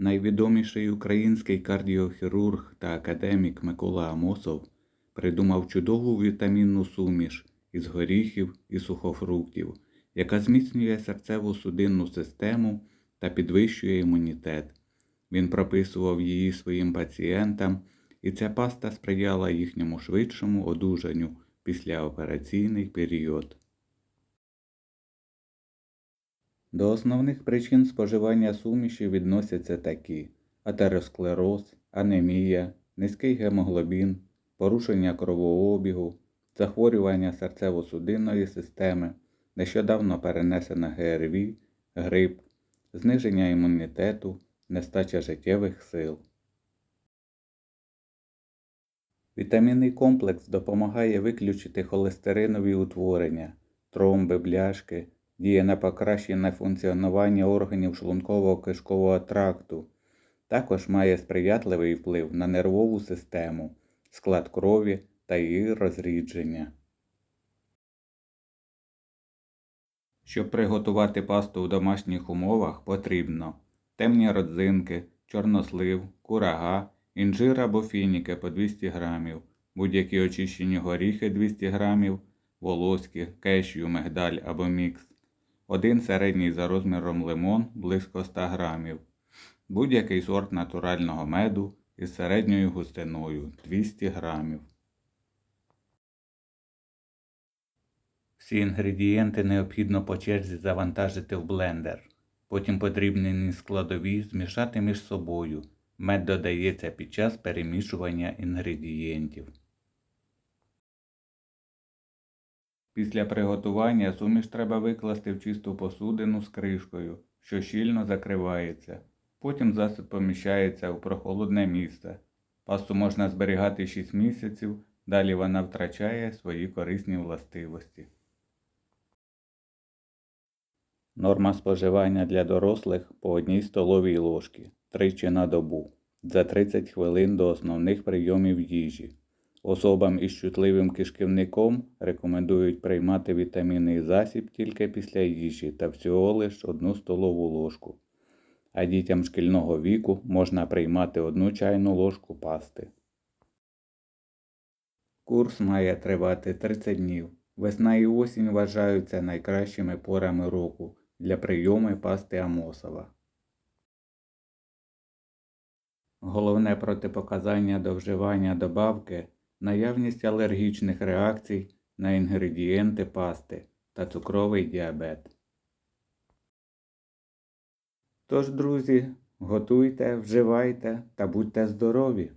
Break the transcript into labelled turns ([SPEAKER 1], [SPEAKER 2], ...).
[SPEAKER 1] Найвідоміший український кардіохірург та академік Микола Амосов придумав чудову вітамінну суміш із горіхів і сухофруктів, яка зміцнює серцево судинну систему та підвищує імунітет. Він прописував її своїм пацієнтам, і ця паста сприяла їхньому швидшому одужанню післяопераційний період. До основних причин споживання суміші відносяться такі: атеросклероз, анемія, низький гемоглобін, порушення кровообігу, захворювання серцево-судинної системи, нещодавно перенесена ГРВІ, грип, зниження імунітету, нестача життєвих сил. Вітамінний комплекс допомагає виключити холестеринові утворення, тромби, бляшки, діє на покращення функціонування органів шлунково-кишкового тракту. Також має сприятливий вплив на нервову систему, склад крові та її розрідження. Щоб приготувати пасту в домашніх умовах, потрібно темні родзинки, чорнослив, курага, інжир або фініки по 200 г, будь-які очищені горіхи 200 г, волоські, кешю, мигдаль або мікс, один середній за розміром лимон близько 100 г, будь-який сорт натурального меду із середньою густиною 200 г. Всі інгредієнти необхідно по черзі завантажити в блендер. Потім подрібнені складові змішати між собою. Мед додається під час перемішування інгредієнтів. Після приготування суміш треба викласти в чисту посудину з кришкою, що щільно закривається. Потім засіб поміщається у прохолодне місце. Пасту можна зберігати 6 місяців, далі вона втрачає свої корисні властивості. Норма споживання для дорослих по одній столовій ложці тричі на добу за 30 хвилин до основних прийомів їжі. Особам із чутливим кишківником рекомендують приймати вітамінний засіб тільки після їжі та всього лиш одну столову ложку. А дітям шкільного віку можна приймати одну чайну ложку пасти. Курс має тривати 30 днів. Весна і осінь вважаються найкращими порами року для прийому пасти Амосова. Головне протипоказання до вживання добавки наявність алергічних реакцій на інгредієнти пасти та цукровий діабет. Тож, друзі, готуйте, вживайте та будьте здорові!